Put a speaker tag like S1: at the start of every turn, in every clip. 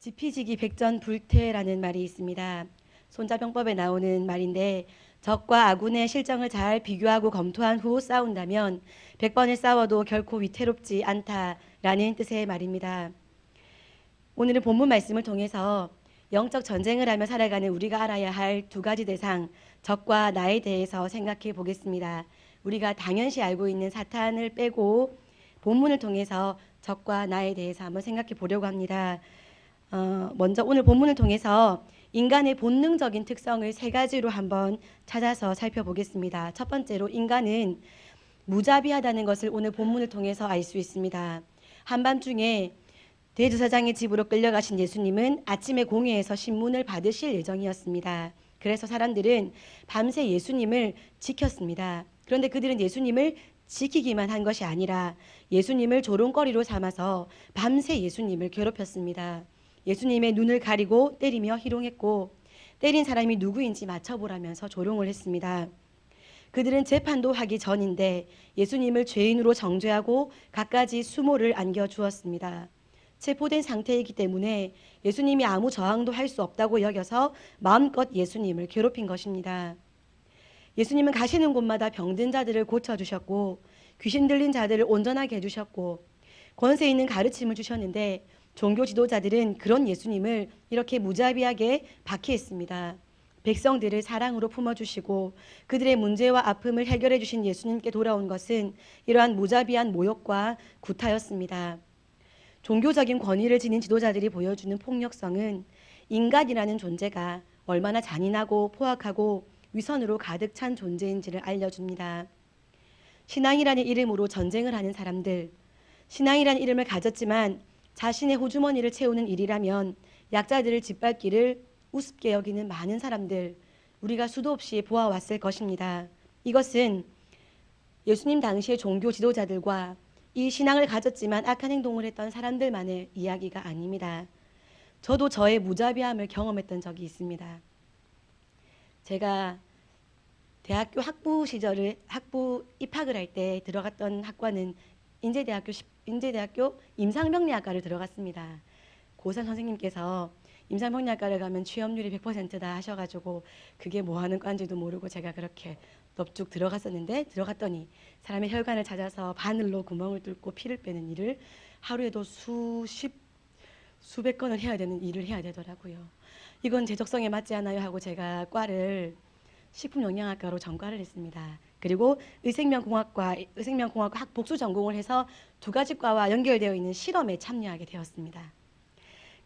S1: 지피지기 백전 불태라는 말이 있습니다. 손자병법에 나오는 말인데 적과 아군의 실정을 잘 비교하고 검토한 후 싸운다면 100번을 싸워도 결코 위태롭지 않다라는 뜻의 말입니다. 오늘은 본문 말씀을 통해서 영적 전쟁을 하며 살아가는 우리가 알아야 할 두 가지 대상, 적과 나에 대해서 생각해 보겠습니다. 우리가 당연시 알고 있는 사탄을 빼고 본문을 통해서 적과 나에 대해서 한번 생각해 보려고 합니다. 어, 먼저 오늘 본문을 통해서 인간의 본능적인 특성을 세 가지로 한번 찾아서 살펴보겠습니다. 첫 번째로 인간은 무자비하다는 것을 오늘 본문을 통해서 알 수 있습니다. 한밤중에 대제사장의 집으로 끌려가신 예수님은 아침에 공회에서 신문을 받으실 예정이었습니다. 그래서 사람들은 밤새 예수님을 지켰습니다. 그런데 그들은 예수님을 지키기만 한 것이 아니라 예수님을 조롱거리로 삼아서 밤새 예수님을 괴롭혔습니다. 예수님의 눈을 가리고 때리며 희롱했고 때린 사람이 누구인지 맞춰보라면서 조롱을 했습니다. 그들은 재판도 하기 전인데 예수님을 죄인으로 정죄하고 갖가지 수모를 안겨 주었습니다. 체포된 상태이기 때문에 예수님이 아무 저항도 할 수 없다고 여겨서 마음껏 예수님을 괴롭힌 것입니다. 예수님은 가시는 곳마다 병든 자들을 고쳐주셨고 귀신 들린 자들을 온전하게 해주셨고 권세 있는 가르침을 주셨는데 종교 지도자들은 그런 예수님을 이렇게 무자비하게 박해했습니다. 백성들을 사랑으로 품어주시고 그들의 문제와 아픔을 해결해 주신 예수님께 돌아온 것은 이러한 무자비한 모욕과 구타였습니다. 종교적인 권위를 지닌 지도자들이 보여주는 폭력성은 인간이라는 존재가 얼마나 잔인하고 포악하고 위선으로 가득 찬 존재인지를 알려줍니다. 신앙이라는 이름으로 전쟁을 하는 사람들, 신앙이라는 이름을 가졌지만 자신의 호주머니를 채우는 일이라면 약자들을 짓밟기를 우습게 여기는 많은 사람들, 우리가 수도 없이 보아왔을 것입니다. 이것은 예수님 당시의 종교 지도자들과 이 신앙을 가졌지만 악한 행동을 했던 사람들만의 이야기가 아닙니다. 저도 저의 무자비함을 경험했던 적이 있습니다. 제가 대학교 학부 시절을 학부 입학을 할 때 들어갔던 학과는 인제대학교 인제대학교 임상병리학과를 들어갔습니다. 고사 선생님께서 임상병리학과를 가면 취업률이 100%다 하셔가지고 그게 뭐 하는 과인지도 모르고 제가 그렇게 넙죽 들어갔었는데 들어갔더니 사람의 혈관을 찾아서 바늘로 구멍을 뚫고 피를 빼는 일을 하루에도 수십 수백 건을 해야 되는 일을 해야 되더라고요. 이건 제 적성에 맞지 않아요 하고 제가 과를 식품영양학과로 전과를 했습니다. 그리고 의생명공학과 의생명공학과 학 복수 전공을 해서 두 가지 과와 연결되어 있는 실험에 참여하게 되었습니다.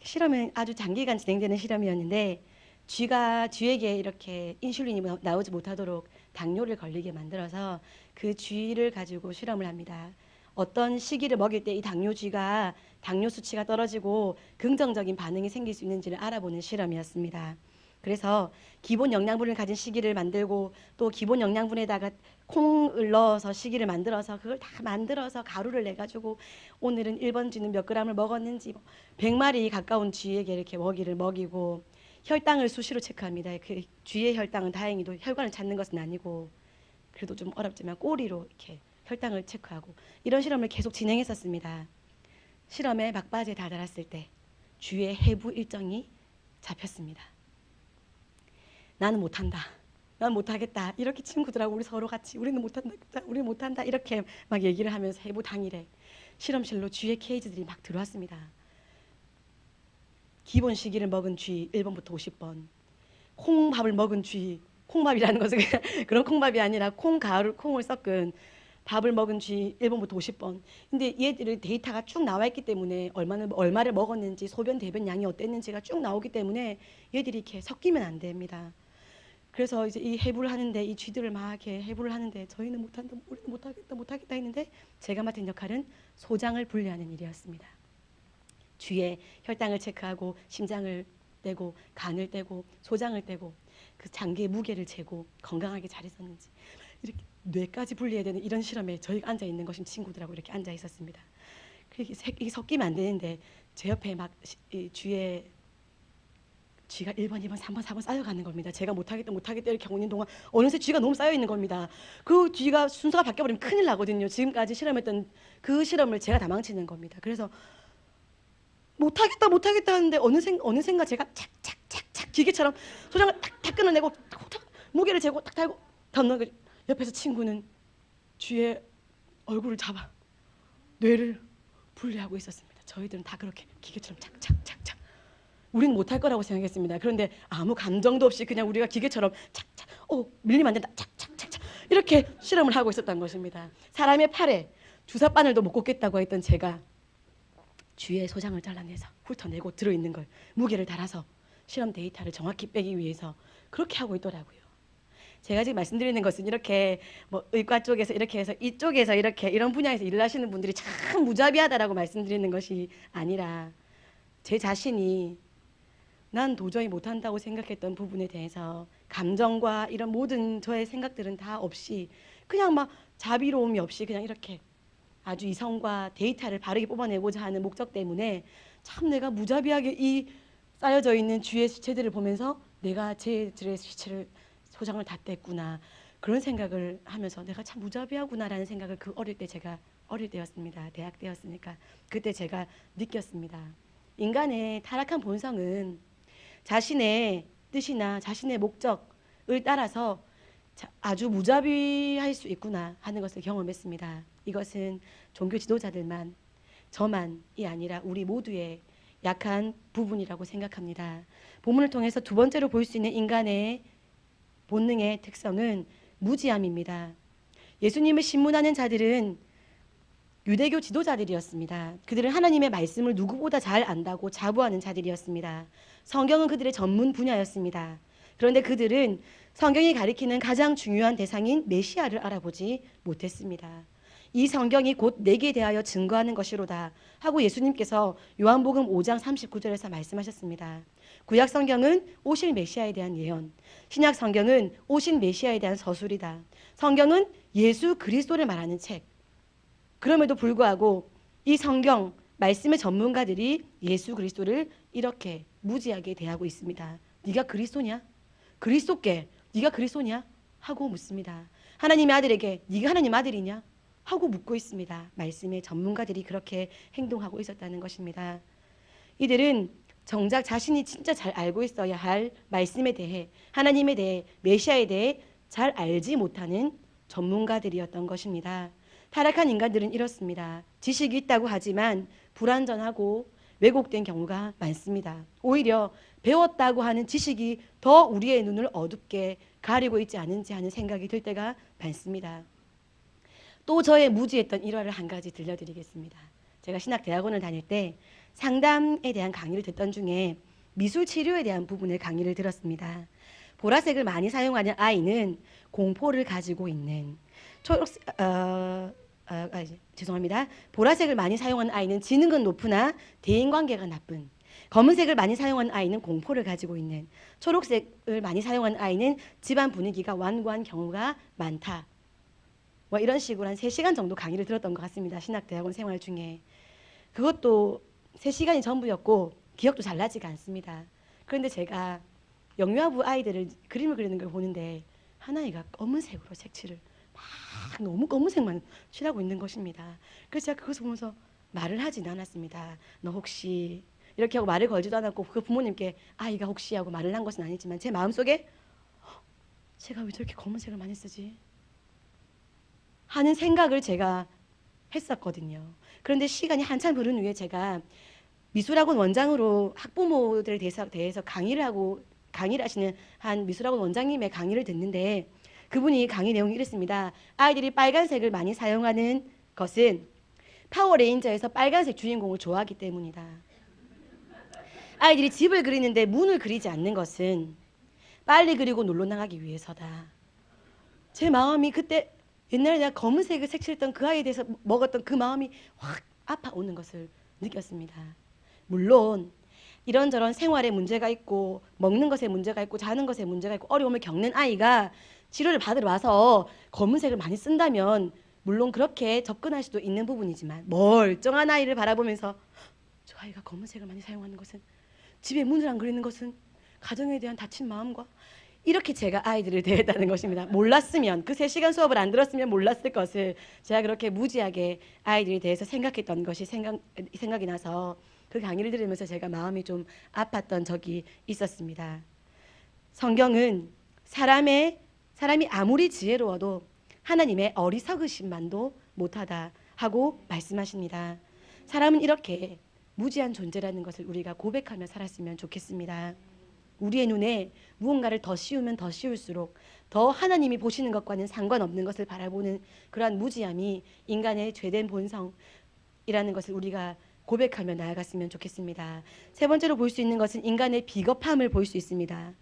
S1: 실험은 아주 장기간 진행되는 실험이었는데 쥐가 쥐에게 이렇게 인슐린이 나오지 못하도록 당뇨를 걸리게 만들어서 그 쥐를 가지고 실험을 합니다. 어떤 시기를 먹일 때 이 당뇨쥐가 당뇨 수치가 떨어지고 긍정적인 반응이 생길 수 있는지를 알아보는 실험이었습니다. 그래서 기본 영양분을 가진 시기를 만들고 또 기본 영양분에다가 콩을 넣어서 시기를 만들어서 그걸 다 만들어서 가루를 내 가지고 오늘은 1번 쥐는 몇 그램을 먹었는지 100마리 가까운 쥐에게 이렇게 먹이를 먹이고 혈당을 수시로 체크합니다. 그 쥐의 혈당은 다행히도 혈관을 찾는 것은 아니고 그래도 좀 어렵지만 꼬리로 이렇게 혈당을 체크하고 이런 실험을 계속 진행했었습니다. 실험에 막바지에 다다랐을 때 쥐의 해부 일정이 잡혔습니다. 나는 못한다. 난 못하겠다. 이렇게 친구들하고 우리 서로 같이 우리는 못한다. 우리 못한다. 이렇게 막 얘기를 하면서 해부 당일에 실험실로 쥐의 케이지들이 막 들어왔습니다. 기본 시기를 먹은 쥐 1번부터 50번. 콩밥을 먹은 쥐. 콩밥이라는 것은 그런 콩밥이 아니라 콩 가루, 콩을 섞은 밥을 먹은 쥐 1번부터 50번. 근데 얘들의 데이터가 쭉 나와 있기 때문에 얼마나, 얼마를 먹었는지 소변, 대변 양이 어땠는지가 쭉 나오기 때문에 얘들이 이렇게 섞이면 안 됩니다. 그래서 이제 이 해부를 하는데 이 쥐들을 막 이렇게 해부를 하는데 저희는 못한다, 우리는 못하겠다, 못하겠다 했는데 제가 맡은 역할은 소장을 분리하는 일이었습니다. 쥐의 혈당을 체크하고 심장을 떼고 간을 떼고 소장을 떼고 그 장기의 무게를 재고 건강하게 잘 있었는지 이렇게 뇌까지 분리해야 되는 이런 실험에 저희가 앉아 있는 것이 친구들하고 이렇게 앉아 있었습니다. 이게 섞이면 안 되는데 제 옆에 막 쥐의 쥐가 1번, 2번, 3번, 4번 쌓여가는 겁니다. 제가 못하겠다, 못하겠다 이렇게 있는 동안 어느새 쥐가 너무 쌓여 있는 겁니다. 그 쥐가 순서가 바뀌어버리면 큰일 나거든요. 지금까지 실험했던 그 실험을 제가 다 망치는 겁니다. 그래서 못하겠다 못하겠다 하는데 어느 생 어느 생각 제가 착착착착 기계처럼 소장을 탁탁 끊어내고 탁 무게를 재고 탁 달고 던는 거 옆에서 친구는 쥐의 얼굴을 잡아 뇌를 분리하고 있었습니다. 저희들은 다 그렇게 기계처럼 착착착착 우리는 못할 거라고 생각했습니다. 그런데 아무 감정도 없이 그냥 우리가 기계처럼 착착 어 밀리면 안 된다 착착착착 이렇게 실험을 하고 있었던 것입니다. 사람의 팔에 주사 바늘도 못 꽂겠다고 했던 제가 쥐의 소장을 잘라내서 훑어내고 들어있는 걸 무게를 달아서 실험 데이터를 정확히 빼기 위해서 그렇게 하고 있더라고요. 제가 지금 말씀드리는 것은 이렇게 뭐 의과 쪽에서 이렇게 해서 이쪽에서 이렇게 이런 분야에서 일을 하시는 분들이 참 무자비하다라고 말씀드리는 것이 아니라 제 자신이 난 도저히 못한다고 생각했던 부분에 대해서 감정과 이런 모든 저의 생각들은 다 없이 그냥 막 자비로움이 없이 그냥 이렇게 아주 이성과 데이터를 바르게 뽑아내고자 하는 목적 때문에 참 내가 무자비하게 이 쌓여져 있는 쥐의 시체들을 보면서 내가 쟤들의 시체를 소장을 다 뗐구나. 그런 생각을 하면서 내가 참 무자비하구나라는 생각을 그 어릴 때 제가 어릴 때였습니다. 대학 때였으니까 그때 제가 느꼈습니다. 인간의 타락한 본성은 자신의 뜻이나 자신의 목적을 따라서 자- 아주 무자비할 수 있구나 하는 것을 경험했습니다. 이것은 종교 지도자들만 저만이 아니라 우리 모두의 약한 부분이라고 생각합니다. 본문을 통해서 두 번째로 볼 수 있는 인간의 본능의 특성은 무지함입니다. 예수님을 신문하는 자들은 유대교 지도자들이었습니다. 그들은 하나님의 말씀을 누구보다 잘 안다고 자부하는 자들이었습니다. 성경은 그들의 전문 분야였습니다. 그런데 그들은 성경이 가리키는 가장 중요한 대상인 메시아를 알아보지 못했습니다. 이 성경이 곧 내게 대하여 증거하는 것이로다 하고 예수님께서 요한복음 5장 39절에서 말씀하셨습니다. 구약 성경은 오실 메시아에 대한 예언, 신약 성경은 오신 메시아에 대한 서술이다. 성경은 예수 그리스도를 말하는 책. 그럼에도 불구하고 이 성경 말씀의 전문가들이 예수 그리스도를 이렇게 무지하게 대하고 있습니다. 네가 그리스도냐? 그리스도께 네가 그리스도냐? 하고 묻습니다. 하나님의 아들에게 네가 하나님 아들이냐? 하고 묻고 있습니다. 말씀의 전문가들이 그렇게 행동하고 있었다는 것입니다. 이들은 정작 자신이 진짜 잘 알고 있어야 할 말씀에 대해 하나님에 대해 메시아에 대해 잘 알지 못하는 전문가들이었던 것입니다. 타락한 인간들은 이렇습니다. 지식이 있다고 하지만 불완전하고 왜곡된 경우가 많습니다. 오히려 배웠다고 하는 지식이 더 우리의 눈을 어둡게 가리고 있지 않은지 하는 생각이 들 때가 많습니다. 또 저의 무지했던 일화를 한 가지 들려드리겠습니다. 제가 신학대학원을 다닐 때 상담에 대한 강의를 듣던 중에 미술 치료에 대한 부분을 강의를 들었습니다. 보라색을 많이 사용하는 아이는 공포를 가지고 있는 초록색 어, 어, 아, 죄송합니다. 보라색을 많이 사용하는 아이는 지능은 높으나 대인 관계가 나쁜. 검은색을 많이 사용하는 아이는 공포를 가지고 있는. 초록색을 많이 사용하는 아이는 집안 분위기가 완고한 경우가 많다. 뭐 이런 식으로 한 3시간 정도 강의를 들었던 것 같습니다. 신학대학원 생활 중에. 그것도 3시간이 전부였고 기억도 잘 나지가 않습니다. 그런데 제가 영유아부 아이들을 그림을 그리는 걸 보는데 하나이가 검은색으로 색칠을 막 너무 검은색만 칠하고 있는 것입니다. 그래서 제가 그것을 보면서 말을 하진 않았습니다. 너 혹시 이렇게 하고 말을 걸지도 않았고 그 부모님께 아이가 혹시 하고 말을 한 것은 아니지만 제 마음속에 헉, 제가 왜 저렇게 검은색을 많이 쓰지? 하는 생각을 제가 했었거든요. 그런데 시간이 한참 흐른 후에 제가 미술학원 원장으로 학부모들에 대해서 강의를 하고 강의를 하시는 한 미술학원 원장님의 강의를 듣는데 그분이 강의 내용이 이랬습니다. 아이들이 빨간색을 많이 사용하는 것은 파워레인저에서 빨간색 주인공을 좋아하기 때문이다. 아이들이 집을 그리는데 문을 그리지 않는 것은 빨리 그리고 놀러 나가기 위해서다. 제 마음이 그때 옛날에 내가 검은색을 색칠했던 그 아이에 대해서 먹었던 그 마음이 확 아파오는 것을 느꼈습니다. 물론 이런저런 생활에 문제가 있고 먹는 것에 문제가 있고 자는 것에 문제가 있고 어려움을 겪는 아이가 치료를 받으러 와서 검은색을 많이 쓴다면 물론 그렇게 접근할 수도 있는 부분이지만 멀쩡한 아이를 바라보면서 저 아이가 검은색을 많이 사용하는 것은 집에 문을 안 그리는 것은 가정에 대한 다친 마음과 이렇게 제가 아이들을 대했다는 것입니다. 몰랐으면 그 3시간 수업을 안 들었으면 몰랐을 것을 제가 그렇게 무지하게 아이들에 대해서 생각했던 것이 생각, 생각이 나서 그 강의를 들으면서 제가 마음이 좀 아팠던 적이 있었습니다. 성경은 사람의 사람이 아무리 지혜로워도 하나님의 어리석으심만도 못하다 하고 말씀하십니다. 사람은 이렇게 무지한 존재라는 것을 우리가 고백하며 살았으면 좋겠습니다. 우리의 눈에 무언가를 더 씌우면 더 씌울수록 더 하나님이 보시는 것과는 상관없는 것을 바라보는 그러한 무지함이 인간의 죄된 본성이라는 것을 우리가 고백하며 나아갔으면 좋겠습니다. 세 번째로 볼 수 있는 것은 인간의 비겁함을 볼 수 있습니다.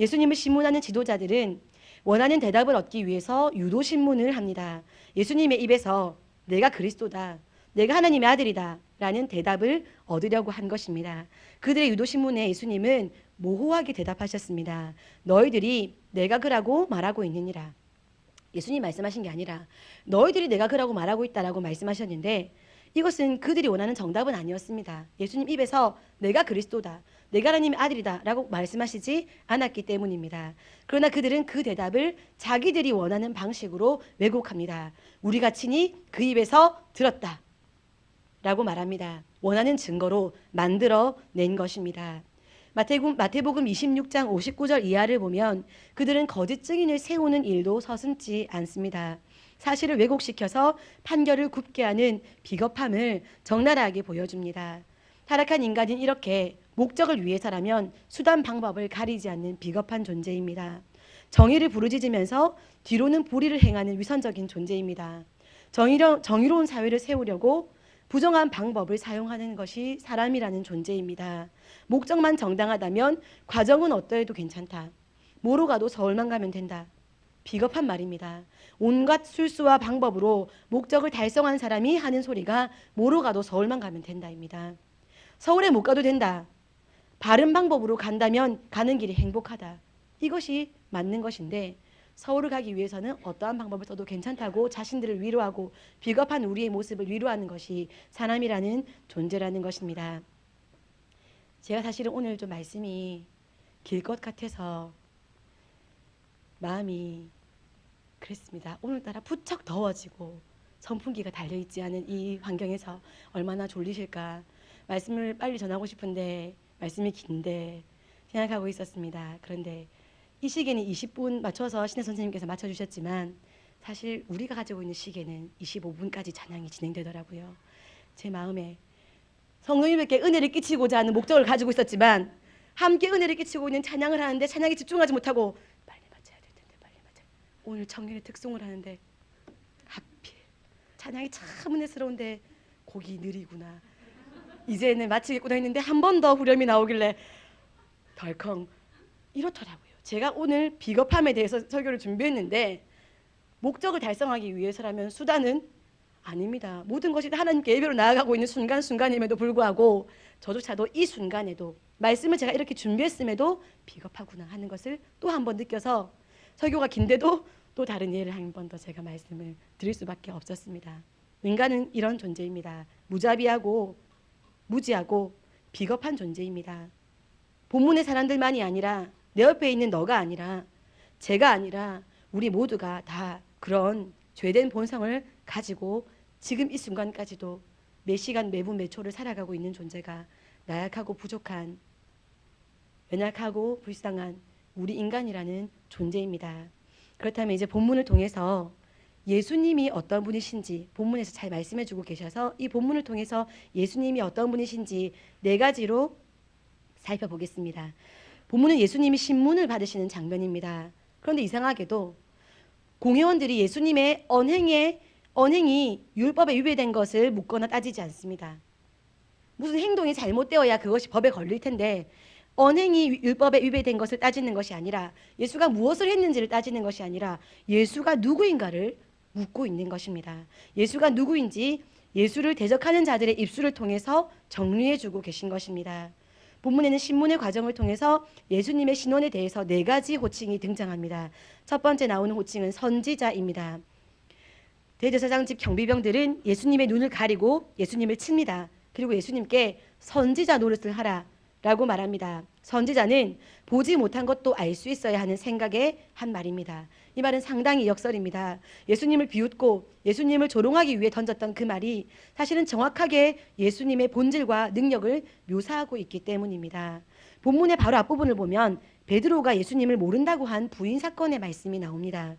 S1: 예수님을 신문하는 지도자들은 원하는 대답을 얻기 위해서 유도 신문을 합니다. 예수님의 입에서 내가 그리스도다. 내가 하나님의 아들이다. 라는 대답을 얻으려고 한 것입니다. 그들의 유도 신문에 예수님은 모호하게 대답하셨습니다. 너희들이 내가 그라고 말하고 있느니라. 예수님 말씀하신 게 아니라 너희들이 내가 그라고 말하고 있다라고 말씀하셨는데 이것은 그들이 원하는 정답은 아니었습니다. 예수님 입에서 내가 그리스도다. 내가 하나님의 아들이다라고 말씀하시지 않았기 때문입니다. 그러나 그들은 그 대답을 자기들이 원하는 방식으로 왜곡합니다. 우리가 친히 그 입에서 들었다. 라고 말합니다. 원하는 증거로 만들어 낸 것입니다. 마태복음, 마태복음 26장 59절 이하를 보면 그들은 거짓 증인을 세우는 일도 서슴지 않습니다. 사실을 왜곡시켜서 판결을 굽게 하는 비겁함을 적나라하게 보여줍니다. 타락한 인간은 이렇게 목적을 위해서라면 수단 방법을 가리지 않는 비겁한 존재입니다. 정의를 부르짖으면서 뒤로는 불의를 행하는 위선적인 존재입니다. 정의로, 정의로운 사회를 세우려고 부정한 방법을 사용하는 것이 사람이라는 존재입니다. 목적만 정당하다면 과정은 어떠해도 괜찮다. 뭐로 가도 서울만 가면 된다. 비겁한 말입니다. 온갖 술수와 방법으로 목적을 달성한 사람이 하는 소리가 뭐로 가도 서울만 가면 된다입니다. 서울에 못 가도 된다. 바른 방법으로 간다면 가는 길이 행복하다. 이것이 맞는 것인데 서울을 가기 위해서는 어떠한 방법을 써도 괜찮다고 자신들을 위로하고 비겁한 우리의 모습을 위로하는 것이 사람이라는 존재라는 것입니다. 제가 사실은 오늘 좀 말씀이 길 것 같아서 마음이 그랬습니다. 오늘따라 부쩍 더워지고 선풍기가 달려있지 않은 이 환경에서 얼마나 졸리실까 말씀을 빨리 전하고 싶은데 말씀이 긴데 생각하고 있었습니다. 그런데 이 시계는 20분 맞춰서 신혜 선생님께서 맞춰주셨지만 사실 우리가 가지고 있는 시계는 25분까지 찬양이 진행되더라고요. 제 마음에 성령님께 은혜를 끼치고자 하는 목적을 가지고 있었지만 함께 은혜를 끼치고 있는 찬양을 하는데 찬양에 집중하지 못하고 빨리 맞춰야 될 텐데 빨리 맞춰. 오늘 청년의 특송을 하는데 하필 찬양이 참 은혜스러운데 곡이 느리구나. 이제는 마치겠구나 했는데 한 번 더 후렴이 나오길래 덜컹 이렇더라고요. 제가 오늘 비겁함에 대해서 설교를 준비했는데 목적을 달성하기 위해서라면 수단은 아닙니다. 모든 것이 다 하나님께 예배로 나아가고 있는 순간순간임에도 불구하고 저조차도 이 순간에도 말씀을 제가 이렇게 준비했음에도 비겁하구나 하는 것을 또 한 번 느껴서 설교가 긴데도 또 다른 예를 한 번 더 제가 말씀을 드릴 수밖에 없었습니다. 인간은 이런 존재입니다. 무자비하고 무지하고 비겁한 존재입니다. 본문의 사람들만이 아니라 내 옆에 있는 너가 아니라 제가 아니라 우리 모두가 다 그런 죄된 본성을 가지고 지금 이 순간까지도 매 시간 매분 매 초를 살아가고 있는 존재가 나약하고 부족한 연약하고 불쌍한 우리 인간이라는 존재입니다. 그렇다면 이제 본문을 통해서 예수님이 어떤 분이신지 본문에서 잘 말씀해 주고 계셔서 이 본문을 통해서 예수님이 어떤 분이신지 네 가지로 살펴보겠습니다. 본문은 예수님이 신문을 받으시는 장면입니다. 그런데 이상하게도 공회원들이 예수님의 언행에 언행이 율법에 위배된 것을 묻거나 따지지 않습니다. 무슨 행동이 잘못되어야 그것이 법에 걸릴 텐데 언행이 율법에 위배된 것을 따지는 것이 아니라 예수가 무엇을 했는지를 따지는 것이 아니라 예수가 누구인가를 묻고 있는 것입니다. 예수가 누구인지 예수를 대적하는 자들의 입술을 통해서 정리해 주고 계신 것입니다. 본문에는 신문의 과정을 통해서 예수님의 신원에 대해서 네 가지 호칭이 등장합니다. 첫 번째 나오는 호칭은 선지자입니다. 대제사장 집 경비병들은 예수님의 눈을 가리고 예수님을 칩니다. 그리고 예수님께 선지자 노릇을 하라 라고 말합니다. 선지자는 보지 못한 것도 알 수 있어야 하는 생각의 한 말입니다. 이 말은 상당히 역설입니다. 예수님을 비웃고 예수님을 조롱하기 위해 던졌던 그 말이 사실은 정확하게 예수님의 본질과 능력을 묘사하고 있기 때문입니다. 본문의 바로 앞부분을 보면 베드로가 예수님을 모른다고 한 부인 사건의 말씀이 나옵니다.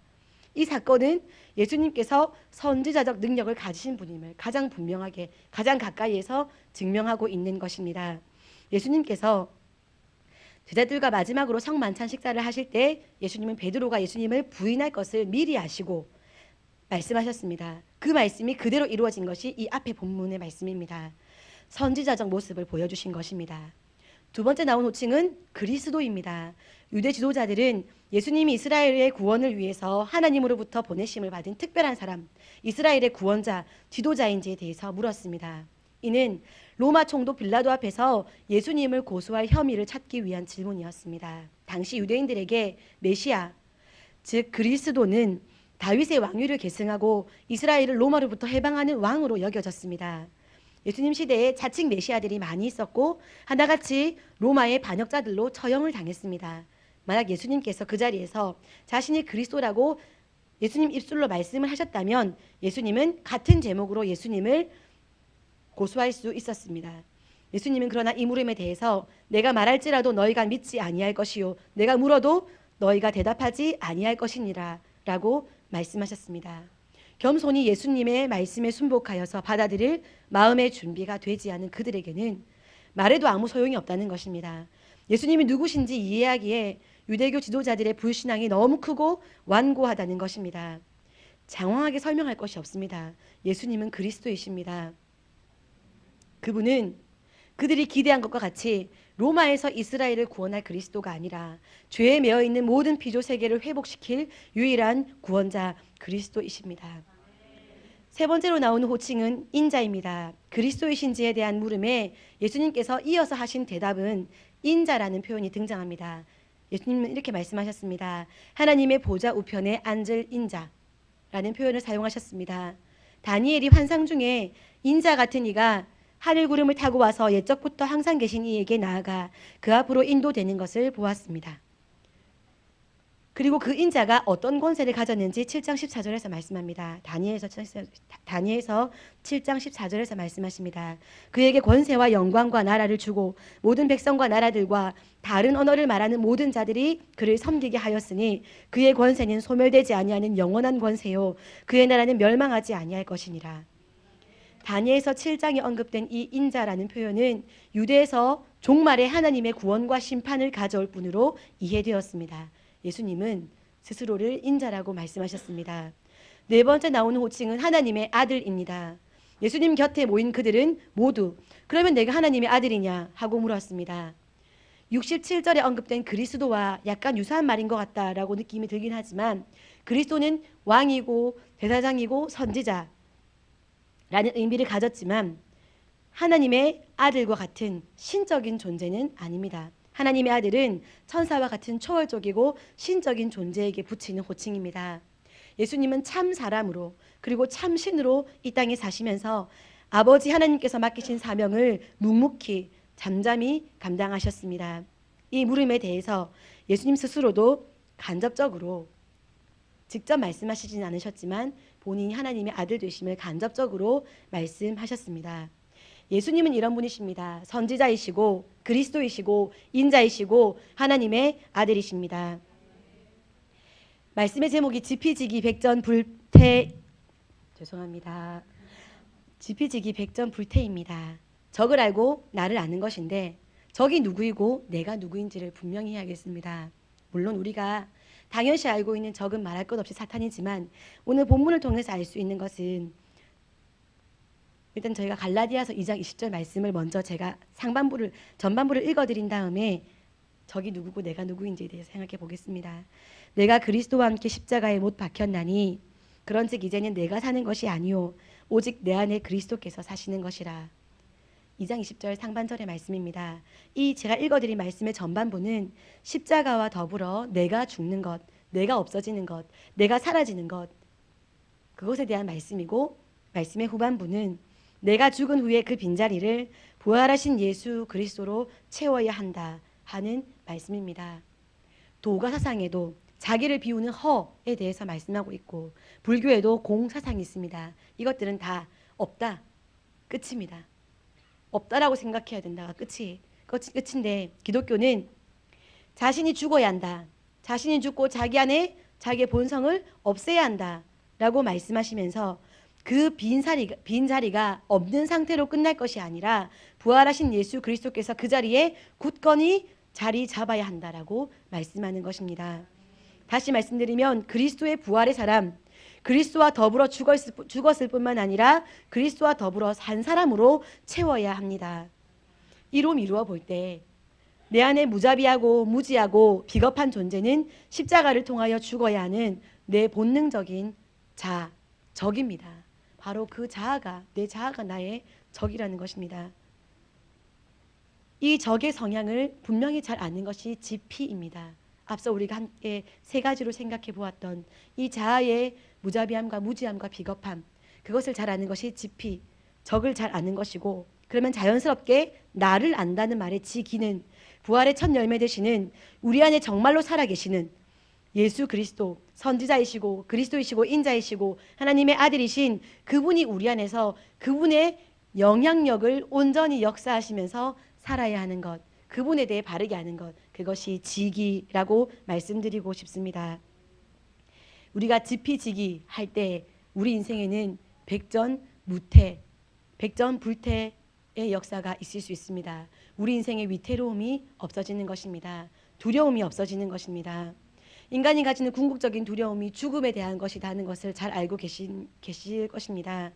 S1: 이 사건은 예수님께서 선지자적 능력을 가지신 분임을 가장 분명하게 가장 가까이에서 증명하고 있는 것입니다. 예수님께서 제자들과 마지막으로 성만찬 식사를 하실 때 예수님은 베드로가 예수님을 부인할 것을 미리 아시고 말씀하셨습니다. 그 말씀이 그대로 이루어진 것이 이 앞에 본문의 말씀입니다. 선지자적 모습을 보여주신 것입니다. 두 번째 나온 호칭은 그리스도입니다. 유대 지도자들은 예수님이 이스라엘의 구원을 위해서 하나님으로부터 보내심을 받은 특별한 사람, 이스라엘의 구원자, 지도자인지에 대해서 물었습니다. 이는 로마 총독 빌라도 앞에서 예수님을 고소할 혐의를 찾기 위한 질문이었습니다. 당시 유대인들에게 메시아, 즉 그리스도는 다윗의 왕위를 계승하고 이스라엘을 로마로부터 해방하는 왕으로 여겨졌습니다. 예수님 시대에 자칭 메시아들이 많이 있었고 하나같이 로마의 반역자들로 처형을 당했습니다. 만약 예수님께서 그 자리에서 자신이 그리스도라고 예수님 입술로 말씀을 하셨다면 예수님은 같은 제목으로 예수님을 고소할 수 있었습니다. 예수님은 그러나 이 물음에 대해서 내가 말할지라도 너희가 믿지 아니할 것이요 내가 물어도 너희가 대답하지 아니할 것이니라 라고 말씀하셨습니다. 겸손히 예수님의 말씀에 순복하여서 받아들일 마음의 준비가 되지 않은 그들에게는 말해도 아무 소용이 없다는 것입니다. 예수님이 누구신지 이해하기에 유대교 지도자들의 불신앙이 너무 크고 완고하다는 것입니다. 장황하게 설명할 것이 없습니다. 예수님은 그리스도이십니다. 그분은 그들이 기대한 것과 같이 로마에서 이스라엘을 구원할 그리스도가 아니라 죄에 매어 있는 모든 피조 세계를 회복시킬 유일한 구원자 그리스도이십니다. 세 번째로 나오는 호칭은 인자입니다. 그리스도이신지에 대한 물음에 예수님께서 이어서 하신 대답은 인자라는 표현이 등장합니다. 예수님은 이렇게 말씀하셨습니다. 하나님의 보좌 우편에 앉을 인자라는 표현을 사용하셨습니다. 다니엘이 환상 중에 인자 같은 이가 하늘 구름을 타고 와서 옛적부터 항상 계신 이에게 나아가 그 앞으로 인도되는 것을 보았습니다. 그리고 그 인자가 어떤 권세를 가졌는지 7장 14절에서 말씀합니다. 다니엘서 7장 14절에서 말씀하십니다. 그에게 권세와 영광과 나라를 주고 모든 백성과 나라들과 다른 언어를 말하는 모든 자들이 그를 섬기게 하였으니 그의 권세는 소멸되지 아니하는 영원한 권세요 그의 나라는 멸망하지 아니할 것이니라. 다니엘서 7장에 언급된 이 인자라는 표현은 유대에서 종말의 하나님의 구원과 심판을 가져올 분으로 이해되었습니다. 예수님은 스스로를 인자라고 말씀하셨습니다. 네 번째 나오는 호칭은 하나님의 아들입니다. 예수님 곁에 모인 그들은 모두 그러면 내가 하나님의 아들이냐 하고 물었습니다. 67절에 언급된 그리스도와 약간 유사한 말인 것 같다라고 느낌이 들긴 하지만 그리스도는 왕이고 대사장이고 선지자 라는 의미를 가졌지만 하나님의 아들과 같은 신적인 존재는 아닙니다. 하나님의 아들은 천사와 같은 초월적이고 신적인 존재에게 붙이는 호칭입니다. 예수님은 참 사람으로 그리고 참 신으로 이 땅에 사시면서 아버지 하나님께서 맡기신 사명을 묵묵히 잠잠히 감당하셨습니다. 이 물음에 대해서 예수님 스스로도 간접적으로 직접 말씀하시진 않으셨지만 본인이 하나님의 아들 되심을 간접적으로 말씀하셨습니다. 예수님은 이런 분이십니다. 선지자이시고 그리스도이시고 인자이시고 하나님의 아들이십니다. 말씀의 제목이 지피지기 백전 불태 죄송합니다. 지피지기 백전 불태입니다. 적을 알고 나를 아는 것인데 적이 누구이고 내가 누구인지를 분명히 해야겠습니다. 물론 우리가 당연시 알고 있는 적은 말할 것 없이 사탄이지만 오늘 본문을 통해서 알 수 있는 것은 일단 저희가 갈라디아서 2장 20절 말씀을 먼저 제가 상반부를 전반부를 읽어드린 다음에 적이 누구고 내가 누구인지에 대해서 생각해 보겠습니다. 내가 그리스도와 함께 십자가에 못 박혔나니 그런즉 이제는 내가 사는 것이 아니요 오직 내 안에 그리스도께서 사시는 것이라. 2장 20절 상반절의 말씀입니다. 이 제가 읽어드린 말씀의 전반부는 십자가와 더불어 내가 죽는 것, 내가 없어지는 것, 내가 사라지는 것 그것에 대한 말씀이고 말씀의 후반부는 내가 죽은 후에 그 빈자리를 부활하신 예수 그리스도로 채워야 한다 하는 말씀입니다. 도가 사상에도 자기를 비우는 허에 대해서 말씀하고 있고 불교에도 공 사상이 있습니다. 이것들은 다 없다. 끝입니다. 없다라고 생각해야 된다가 끝이 끝- 끝인데 기독교는 자신이 죽어야 한다. 자신이 죽고 자기 안에 자기의 본성을 없애야 한다라고 말씀하시면서 그 빈 자리가, 빈 자리가 없는 상태로 끝날 것이 아니라 부활하신 예수 그리스도께서 그 자리에 굳건히 자리 잡아야 한다라고 말씀하는 것입니다. 다시 말씀드리면 그리스도의 부활의 사람, 그리스도와 더불어 죽었을, 뿐- 죽었을 뿐만 아니라 그리스도와 더불어 산 사람으로 채워야 합니다. 이로 미루어 볼 때 내 안에 무자비하고 무지하고 비겁한 존재는 십자가를 통하여 죽어야 하는 내 본능적인 자, 적입니다. 바로 그 자아가 내 자아가 나의 적이라는 것입니다. 이 적의 성향을 분명히 잘 아는 것이 지피입니다. 앞서 우리가 함께 세 가지로 생각해 보았던 이 자아의 무자비함과 무지함과 비겁함 그것을 잘 아는 것이 지피 적을 잘 아는 것이고 그러면 자연스럽게 나를 안다는 말의 지기는 부활의 첫 열매 되시는 우리 안에 정말로 살아계시는 예수 그리스도 선지자이시고 그리스도이시고 인자이시고 하나님의 아들이신 그분이 우리 안에서 그분의 영향력을 온전히 역사하시면서 살아야 하는 것 그분에 대해 바르게 아는 것 그것이 지기라고 말씀드리고 싶습니다. 우리가 지피지기 할 때 우리 인생에는 백전무태, 백전불태의 역사가 있을 수 있습니다. 우리 인생의 위태로움이 없어지는 것입니다. 두려움이 없어지는 것입니다. 인간이 가지는 궁극적인 두려움이 죽음에 대한 것이라는 것을 잘 알고 계신, 계실 것입니다.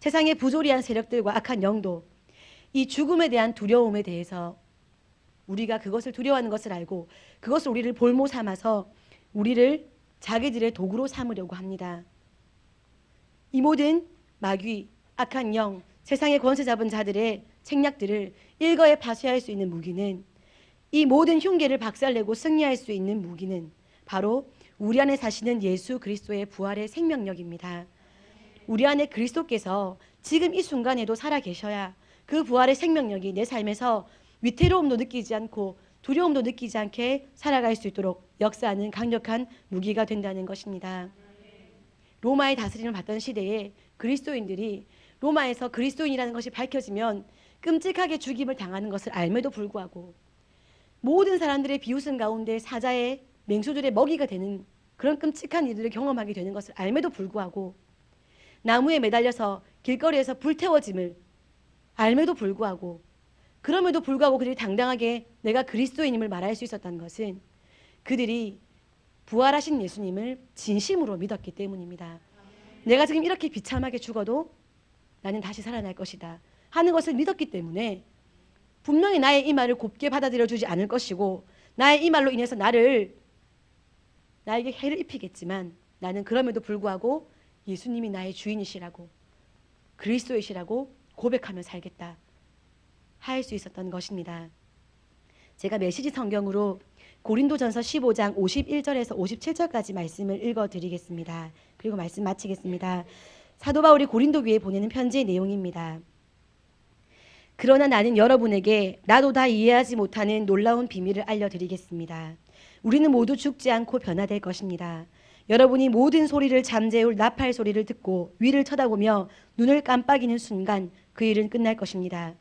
S1: 세상의 부조리한 세력들과 악한 영도 이 죽음에 대한 두려움에 대해서 우리가 그것을 두려워하는 것을 알고 그것을 우리를 볼모 삼아서 우리를 자기들의 도구로 삼으려고 합니다. 이 모든 마귀, 악한 영, 세상의 권세 잡은 자들의 책략들을 일거에 파쇄할 수 있는 무기는 이 모든 흉계를 박살내고 승리할 수 있는 무기는 바로 우리 안에 사시는 예수 그리스도의 부활의 생명력입니다. 우리 안에 그리스도께서 지금 이 순간에도 살아 계셔야 그 부활의 생명력이 내 삶에서 위태로움도 느끼지 않고 두려움도 느끼지 않게 살아갈 수 있도록 역사하는 강력한 무기가 된다는 것입니다. 로마의 다스림을 받던 시대에 그리스도인들이 로마에서 그리스도인이라는 것이 밝혀지면 끔찍하게 죽임을 당하는 것을 알매도 불구하고 모든 사람들의 비웃음 가운데 사자의 맹수들의 먹이가 되는 그런 끔찍한 일들을 경험하게 되는 것을 알매도 불구하고 나무에 매달려서 길거리에서 불태워짐을 알매도 불구하고 그럼에도 불구하고 그들이 당당하게 내가 그리스도인임을 말할 수 있었던 것은 그들이 부활하신 예수님을 진심으로 믿었기 때문입니다. 내가 지금 이렇게 비참하게 죽어도 나는 다시 살아날 것이다 하는 것을 믿었기 때문에 분명히 나의 이 말을 곱게 받아들여 주지 않을 것이고 나의 이 말로 인해서 나를 나에게 해를 입히겠지만 나는 그럼에도 불구하고 예수님이 나의 주인이시라고 그리스도이시라고 고백하며 살겠다 할 수 있었던 것입니다. 제가 메시지 성경으로 고린도전서 15장 51절에서 57절까지 말씀을 읽어 드리겠습니다. 그리고 말씀 마치겠습니다. 사도 바울이 고린도 교회에 보내는 편지의 내용입니다. 그러나 나는 여러분에게 나도 다 이해하지 못하는 놀라운 비밀을 알려드리겠습니다. 우리는 모두 죽지 않고 변화될 것입니다. 여러분이 모든 소리를 잠재울 나팔 소리를 듣고 위를 쳐다보며 눈을 깜빡이는 순간 그 일은 끝날 것입니다.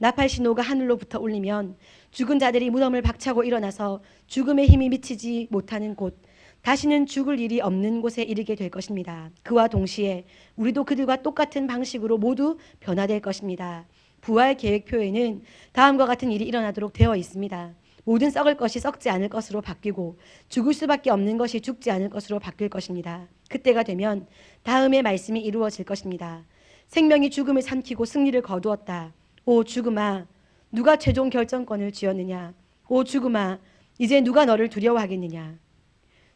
S1: 나팔 신호가 하늘로부터 울리면 죽은 자들이 무덤을 박차고 일어나서 죽음의 힘이 미치지 못하는 곳, 다시는 죽을 일이 없는 곳에 이르게 될 것입니다. 그와 동시에 우리도 그들과 똑같은 방식으로 모두 변화될 것입니다. 부활 계획표에는 다음과 같은 일이 일어나도록 되어 있습니다. 모든 썩을 것이 썩지 않을 것으로 바뀌고 죽을 수밖에 없는 것이 죽지 않을 것으로 바뀔 것입니다. 그때가 되면 다음의 말씀이 이루어질 것입니다. 생명이 죽음을 삼키고 승리를 거두었다. 오 죽음아 누가 최종 결정권을 쥐었느냐 오 죽음아 이제 누가 너를 두려워하겠느냐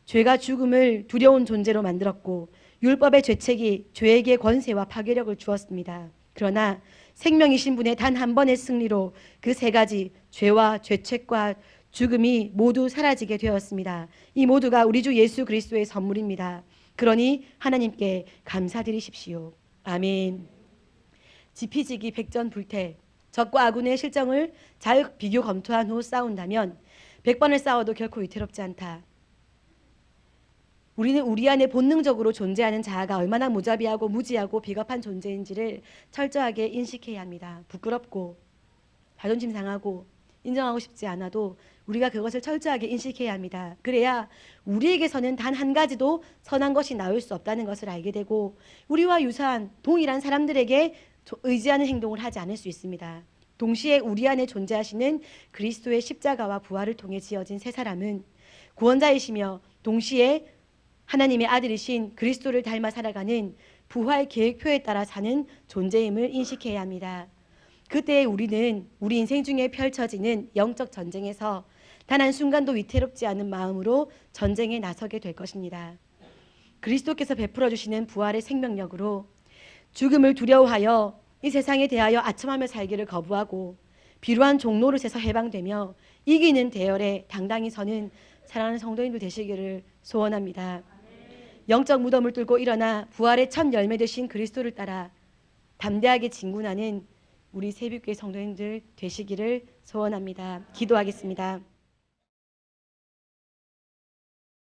S1: 죄가 죽음을 두려운 존재로 만들었고 율법의 죄책이 죄에게 권세와 파괴력을 주었습니다. 그러나 생명이신 분의 단 한 번의 승리로 그 세 가지 죄와 죄책과 죽음이 모두 사라지게 되었습니다. 이 모두가 우리 주 예수 그리스도의 선물입니다. 그러니 하나님께 감사드리십시오. 아멘. 지피지기 백전불태 적과 아군의 실정을 잘 비교 검토한 후 싸운다면 100번을 싸워도 결코 위태롭지 않다. 우리는 우리 안에 본능적으로 존재하는 자아가 얼마나 무자비하고 무지하고 비겁한 존재인지를 철저하게 인식해야 합니다. 부끄럽고 자존심 상하고 인정하고 싶지 않아도 우리가 그것을 철저하게 인식해야 합니다. 그래야 우리에게서는 단 한 가지도 선한 것이 나올 수 없다는 것을 알게 되고 우리와 유사한 동일한 사람들에게 조- 의지하는 행동을 하지 않을 수 있습니다. 동시에 우리 안에 존재하시는 그리스도의 십자가와 부활을 통해 지어진 새 사람은 구원자이시며 동시에 하나님의 아들이신 그리스도를 닮아 살아가는 부활 계획표에 따라 사는 존재임을 인식해야 합니다. 그때 우리는 우리 인생 중에 펼쳐지는 영적 전쟁에서 단 한 순간도 위태롭지 않은 마음으로 전쟁에 나서게 될 것입니다. 그리스도께서 베풀어 주시는 부활의 생명력으로 죽음을 두려워하여 이 세상에 대하여 아첨하며 살기를 거부하고 비루한 종노릇에서 해방되며 이기는 대열에 당당히 서는 사랑하는 성도인들 되시기를 소원합니다. 영적 무덤을 뚫고 일어나 부활의 첫 열매 되신 그리스도를 따라 담대하게 진군하는 우리 새벽교회 성도님들 되시기를 소원합니다. 기도하겠습니다.